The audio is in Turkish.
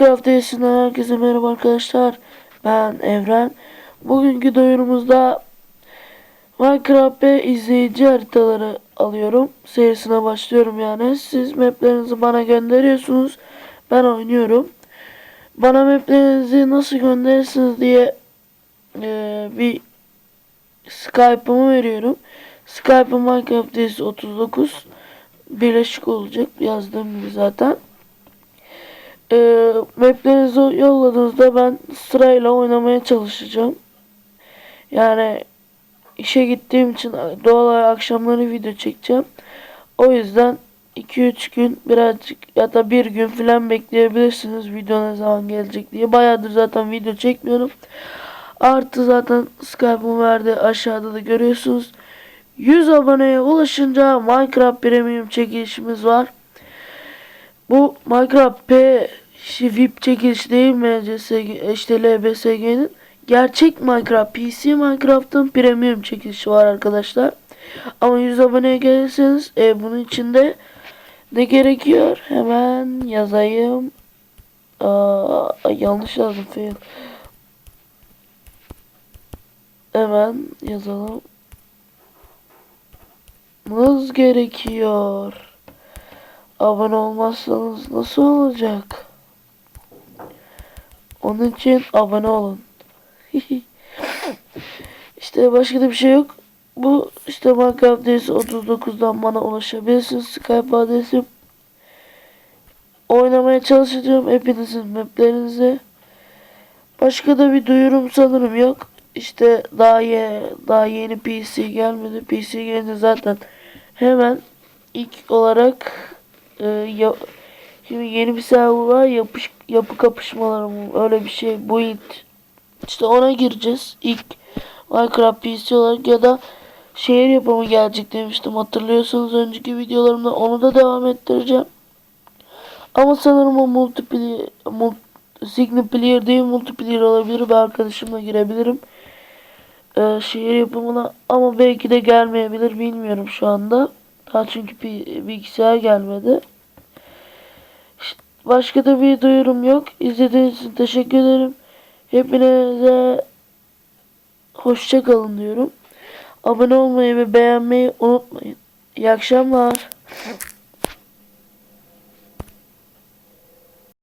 Minecraft Değilsinden herkese merhaba arkadaşlar. Ben Evren. Bugünkü duyurumuzda Minecraft ve izleyici haritaları alıyorum. Serisine başlıyorum yani. Siz maplerinizi bana gönderiyorsunuz. Ben oynuyorum. Bana maplerinizi nasıl gönderirsiniz diye eee, bir Skype'ımı veriyorum. Skype'ım Minecraft Days 39 birleşik olacak yazdığım gibi zaten. Ee, maplerinizi yolladığınızda ben sırayla oynamaya çalışacağım. Yani işe gittiğim için doğal olarak akşamları video çekeceğim. O yüzden 2-3 gün birazcık ya da bir gün falan bekleyebilirsiniz video ne zaman gelecek diye. Bayağıdır zaten video çekmiyorum. Artı zaten Skype'ın verdiği aşağıda da görüyorsunuz. 100 aboneye ulaşınca Minecraft Premium çekilişimiz var. Bu Minecraft P VIP çekiliş değil mi işte LBSG'nin gerçek Minecraft PC Minecraft'ın premium çekilişi var arkadaşlar. Ama 100 aboneye gelirseniz e, bunun içinde ne gerekiyor? Hemen yazayım. Aa, yanlış yazdım fail. Hemen yazalım. Mız gerekiyor. Abone olmazsanız nasıl olacak? Onun için abone olun. işte başka da bir şey yok. Bu işte Minecraft adresi 39'dan bana ulaşabilirsiniz. Skype adresim. Oynamaya çalışacağım hepinizin maplerinizi. Başka da bir duyurum sanırım yok. İşte daha ye, daha yeni PC gelmedi. PC gelince zaten hemen ilk olarak e, ya, şimdi yeni bir server var yapış, yapı kapışmaları mı? Öyle bir şey build işte ona gireceğiz. İlk Minecraft PC olarak ya da şehir yapımı gelecek demiştim. Hatırlıyorsanız önceki videolarımda onu da devam ettireceğim. Ama sanırım o multiplayer multi, single player değil multiplayer olabilir. Ben arkadaşımla girebilirim. Ee, şehir yapımına ama belki de gelmeyebilir bilmiyorum şu anda. Daha çünkü bir bilgisayar gelmedi. Başka da bir duyurum yok. İzlediğiniz için teşekkür ederim. Hepinize hoşça kalın diyorum. Abone olmayı ve beğenmeyi unutmayın. İyi akşamlar.